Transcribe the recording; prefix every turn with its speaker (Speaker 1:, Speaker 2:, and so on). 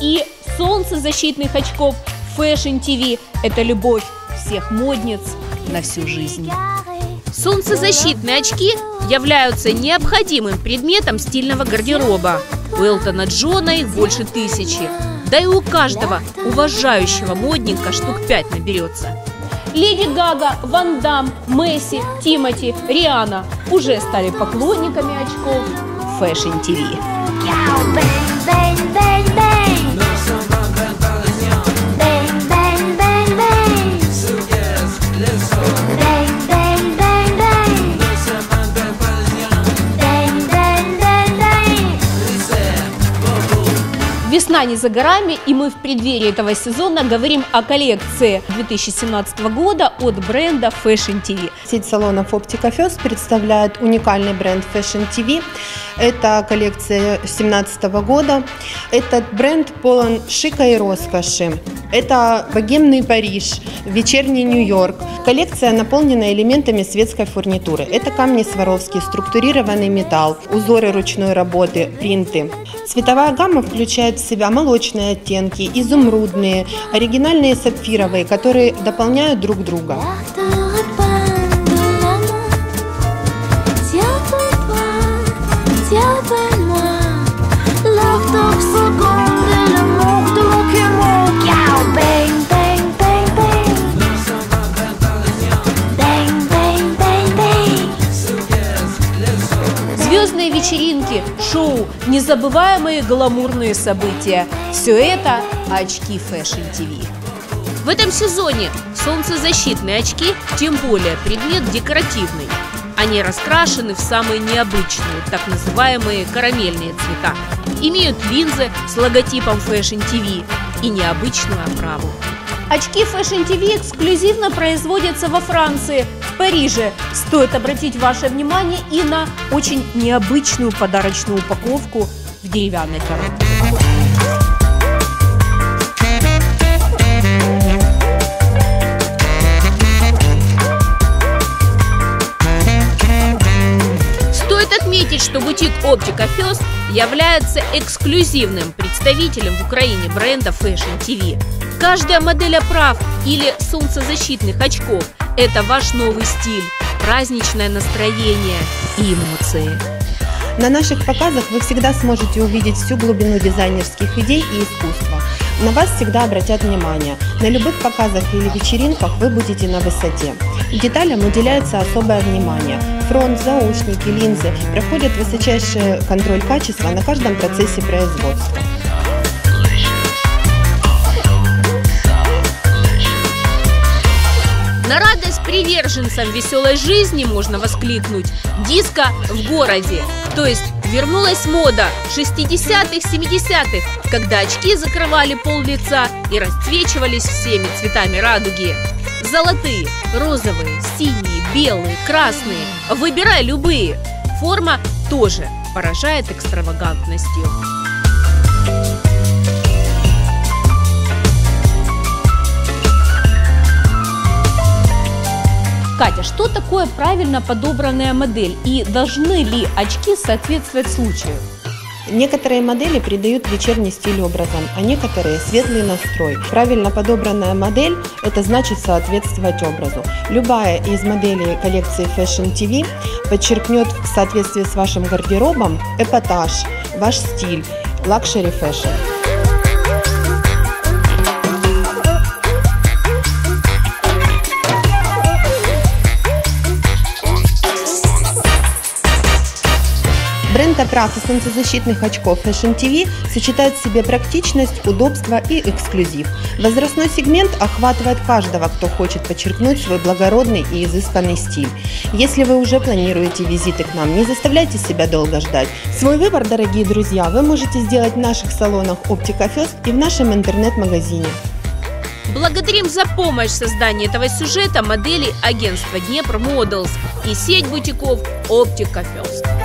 Speaker 1: и солнцезащитных очков Fashion TV – это любовь всех модниц на всю жизнь. Солнцезащитные очки являются необходимым предметом стильного гардероба. У Элтона Джона их больше тысячи. Да и у каждого уважающего модника штук пять наберется. Леди Гага, Ван Дам, Месси, Тимати, Риана уже стали поклонниками очков Fashion TV. Весна не за горами, и мы в преддверии этого сезона говорим о коллекции 2017 года от бренда Fashion TV.
Speaker 2: Сеть салонов Optica First представляет уникальный бренд Fashion TV. Это коллекция 2017 года. Этот бренд полон шика и роскоши. Это богемный Париж, вечерний Нью-Йорк. Коллекция наполнена элементами светской фурнитуры. Это камни Сваровски, структурированный металл, узоры ручной работы, принты. Цветовая гамма включает в себя молочные оттенки, изумрудные, оригинальные сапфировые, которые дополняют друг друга.
Speaker 1: Звездные вечеринки, шоу, незабываемые гламурные события – все это очки Fashion TV. В этом сезоне солнцезащитные очки, тем более предмет декоративный. Они раскрашены в самые необычные, так называемые карамельные цвета. Имеют линзы с логотипом Fashion TV и необычную оправу. Очки Fashion TV эксклюзивно производятся во Франции, Париже. Стоит обратить ваше внимание и на очень необычную подарочную упаковку в деревянной коробке. Стоит отметить, что бутик Оптика First является эксклюзивным представителем в Украине бренда Fashion TV. Каждая модель оправ или солнцезащитных очков – это ваш новый стиль, праздничное настроение и эмоции.
Speaker 2: На наших показах вы всегда сможете увидеть всю глубину дизайнерских идей и искусства. На вас всегда обратят внимание. На любых показах или вечеринках вы будете на высоте. Деталям уделяется особое внимание. Фронт, заушники, линзы проходят высочайший контроль качества на каждом процессе производства.
Speaker 1: Приверженцам веселой жизни можно воскликнуть «Диско в городе!» То есть вернулась мода 60-х, 70-х, когда очки закрывали пол лица и расцвечивались всеми цветами радуги. Золотые, розовые, синие, белые, красные. Выбирай любые. Форма тоже поражает экстравагантностью. Катя, что такое правильно подобранная модель и должны ли очки соответствовать случаю?
Speaker 2: Некоторые модели придают вечерний стиль образом, а некоторые светлый настрой. Правильно подобранная модель – это значит соответствовать образу. Любая из моделей коллекции Fashion TV подчеркнет в соответствии с вашим гардеробом эпатаж, ваш стиль, лакшери фэшн. И солнцезащитных очков Fashion TV сочетает в себе практичность, удобство и эксклюзив. Возрастной сегмент охватывает каждого, кто хочет подчеркнуть свой благородный и изысканный стиль. Если вы уже планируете визиты к нам, не заставляйте себя долго ждать. Свой выбор, дорогие друзья, вы можете сделать в наших салонах Optica First и в нашем интернет-магазине.
Speaker 1: Благодарим за помощь в создании этого сюжета модели агентства Днепр Models и сеть бутиков Optica First.